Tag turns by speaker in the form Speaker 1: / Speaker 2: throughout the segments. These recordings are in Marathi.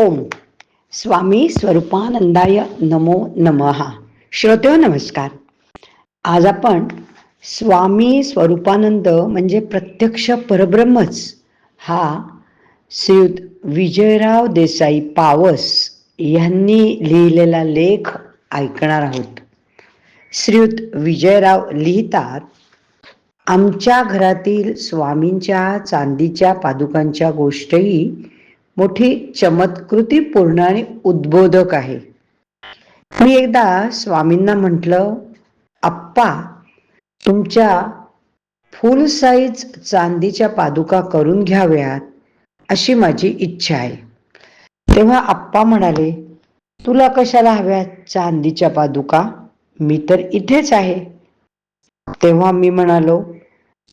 Speaker 1: ओम स्वामी स्वरूपानंदाय नमो नमः. श्रोते नमस्कार. आज आपण स्वामी स्वरूपानंद म्हणजे प्रत्यक्ष परब्रह्मच. हा श्रीयुत विजयराव देसाई पावस यांनी लिहिलेला लेख ऐकणार आहोत. श्रीयुत विजयराव लिहितात आमच्या घरातील स्वामींच्या चांदीच्या पादुकांच्या गोष्टही मोठी चमत्कृतीपूर्ण आणि उद्बोधक आहे. मी एकदा स्वामींना म्हटलं आप्पा तुमच्या फुल साईज चांदीच्या पादुका करून घ्याव्यात अशी माझी इच्छा आहे. तेव्हा आप्पा म्हणाले तुला कशाला हव्यात चांदीच्या पादुका? मी तर इथेच आहे. तेव्हा मी म्हणालो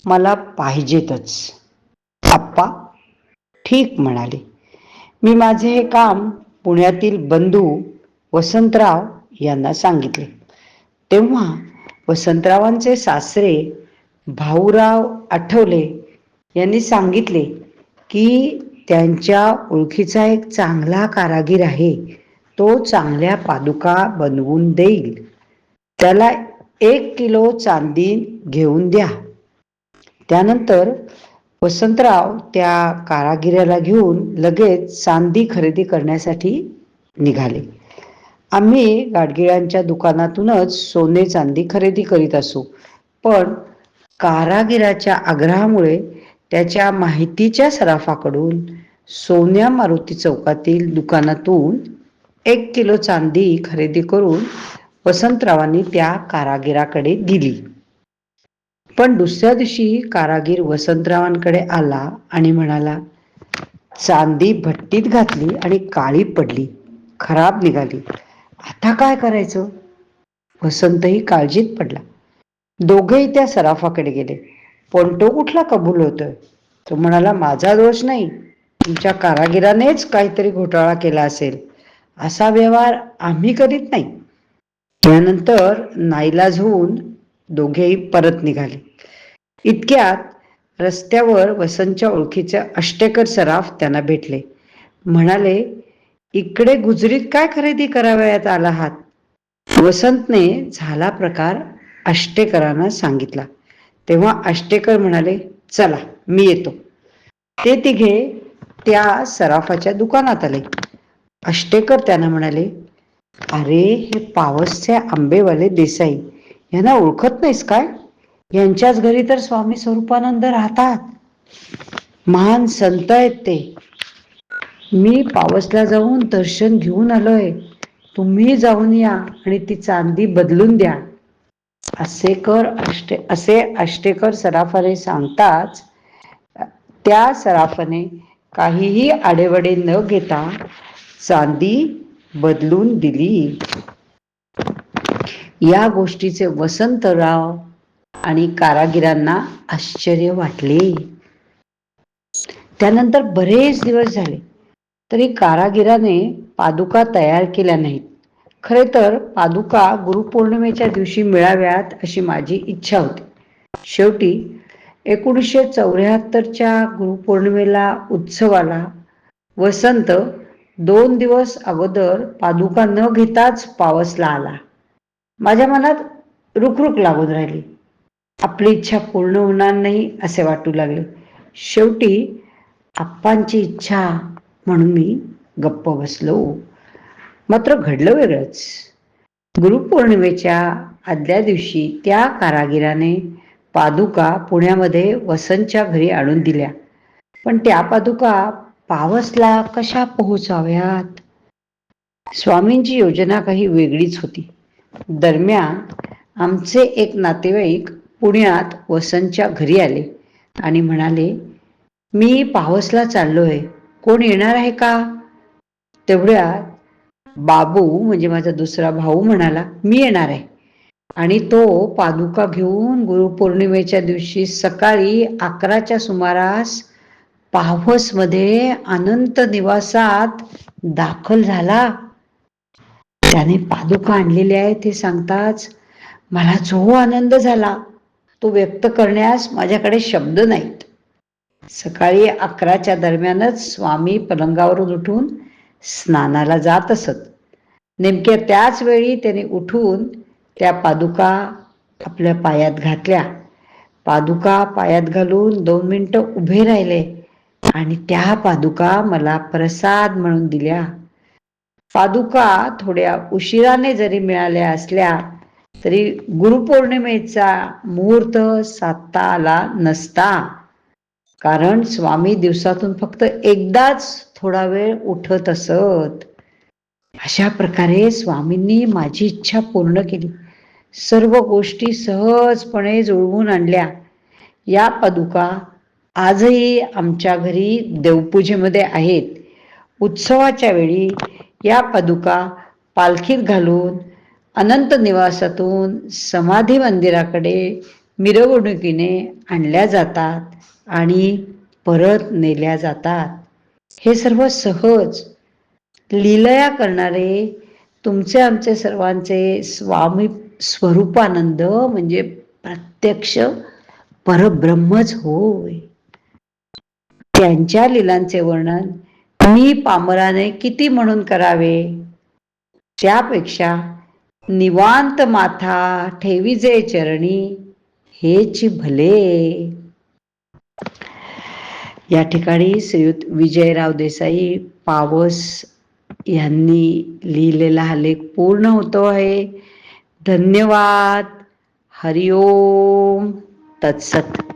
Speaker 1: मला पाहिजेतच. आप्पा ठीक म्हणाले. मी माझे हे काम पुण्यातील बंधू वसंतराव यांना सांगितले. तेव्हा वसंतरावांचे सासरे भाऊराव आठवले यांनी सांगितले की त्यांच्या ओळखीचा एक चांगला कारागीर आहे. तो चांगल्या पादुका बनवून देईल. त्याला एक किलो चांदी घेऊन द्या. त्यानंतर वसंतराव त्या कारागिराला घेऊन लगेच चांदी खरेदी करण्यासाठी निघाले. आम्ही गाडगिळांच्या दुकानातूनच सोने चांदी खरेदी करीत असू पण कारागिराच्या आग्रहामुळे त्याच्या माहितीच्या सराफाकडून सोन्या मारुती चौकातील दुकानातून एक किलो चांदी खरेदी करून वसंतरावांनी त्या कारागिराकडे दिली. पण दुसऱ्या दिवशी कारागीर वसंतरावांकडे आला आणि म्हणाला चांदी भट्टीत घातली आणि काळी पडली खराब निघाली. आता काय करायचं? वसंतही काळजीत पडला. दोघेही त्या सराफाकडे गेले. पण तो कुठला कबूल होतोय? तो म्हणाला माझा दोष नाही. तुमच्या कारागिरानेच काहीतरी घोटाळा केला असेल. असा व्यवहार आम्ही करीत नाही. त्यानंतर नाईलाज होऊन दोघेही परत निघाले. इतक्यात रस्त्यावर वसंतच्या ओळखीचे अष्टेकर सराफ त्यांना भेटले. म्हणाले इकडे गुजरीत काय खरेदी करावयात आला आहात वसंतने झाला प्रकार अष्टेकरांना सांगितला. तेव्हा अष्टेकर म्हणाले चला मी येतो. ते तिघे त्या सराफाच्या दुकानात आले. अष्टेकर त्यांना म्हणाले अरे हे पावसचे आंबेवाले देसाई यांना ओळखत नाहीस काय? यांच्याच घरी तर स्वामी स्वरूपानंद राहतात. महान संत आहेत ते. मी पावसला जाऊन दर्शन घेऊन आलोय. तुम्ही जाऊन या आणि ती चांदी बदलून द्या. असे कर अष्टे असे अष्टेकर सराफाने सांगताच त्या सराफाने काहीही आडेवडे न घेता चांदी बदलून दिली. या गोष्टीचे वसंतराव आणि कारागिरांना आश्चर्य वाटले. त्यानंतर बरेच दिवस झाले तरी कारागिराने पादुका तयार केल्या नाहीत. खरे तर पादुका गुरुपौर्णिमेच्या दिवशी मिळाव्यात अशी माझी इच्छा होती. शेवटी एकोणीसशे चौऱ्याहत्तरच्या गुरुपौर्णिमेला उत्सवाला वसंत दोन दिवस अगोदर पादुका न घेताच पावसला आला. माझ्या मनात रुखरुख लागून राहिली. आपली इच्छा पूर्ण होणार नाही असे वाटू लागले. शेवटी आप्पांची इच्छा म्हणून मी गप्प बसलो. मात्र घडलं वेगळंच. गुरुपौर्णिमेच्या आदल्या दिवशी त्या कारागिराने पादुका पुण्यामध्ये वसंतच्या घरी आणून दिल्या. पण त्या पादुका पावसला कशा पोहोचाव्यात? स्वामींची योजना काही वेगळीच होती. दरम्यान आमचे एक नातेवाईक पुण्यात वसंतच्या घरी आले आणि म्हणाले मी पावसला चाललोय. कोण येणार आहे का? तेवढ्यात बाबू म्हणजे माझा दुसरा भाऊ म्हणाला मी येणार आहे. आणि तो पादुका घेऊन गुरुपौर्णिमेच्या दिवशी सकाळी अकराच्या सुमारास पावसमध्ये अनंत निवासात दाखल झाला. त्याने पादुका आणलेल्या आहे ते सांगताच मला जो आनंद झाला. तो व्यक्त करण्यास माझ्याकडे शब्द नाहीत. सकाळी अकराच्या दरम्यानच स्वामी पलंगावरून उठून स्नानाला जात असत. नेमक्या त्याच वेळी त्याने उठून त्या पादुका आपल्या पायात घातल्या. पादुका पायात घालून दोन मिनटं उभे राहिले आणि त्या पादुका मला प्रसाद म्हणून दिल्या. पादुका थोड्या उशिराने जरी मिळाल्या असल्या तरी गुरुपौर्णिमेचा मुहूर्त साधता आला नसता. कारण स्वामी दिवसातून फक्त एकदाच थोडा वेळ उठत असत. अशा प्रकारे स्वामींनी माझी इच्छा पूर्ण केली. सर्व गोष्टी सहजपणे जुळवून आणल्या. या पादुका आजही आमच्या घरी देवपूजेमध्ये आहेत. उत्सवाच्या वेळी या पादुका पालखीत घालून अनंत निवासातून समाधी मंदिराकडे मिरवणुकीने आणल्या जातात आणि परत नेल्या जातात. हे सर्व सहज लीलया करणारे तुमचे आमचे सर्वांचे स्वामी स्वरूपानंद म्हणजे प्रत्यक्ष परब्रह्मच होय. त्यांच्या लिलांचे वर्णन मी पामराने किती म्हणून करावे? त्यापेक्षा निवांत माथा ठेवीजे चरणी हेच भले. या ठिकाणी श्रीयुत विजयराव देसाई पावस यांनी लिहिलेला हा लेख पूर्ण होतो आहे. धन्यवाद. हरिओम. तत्सत.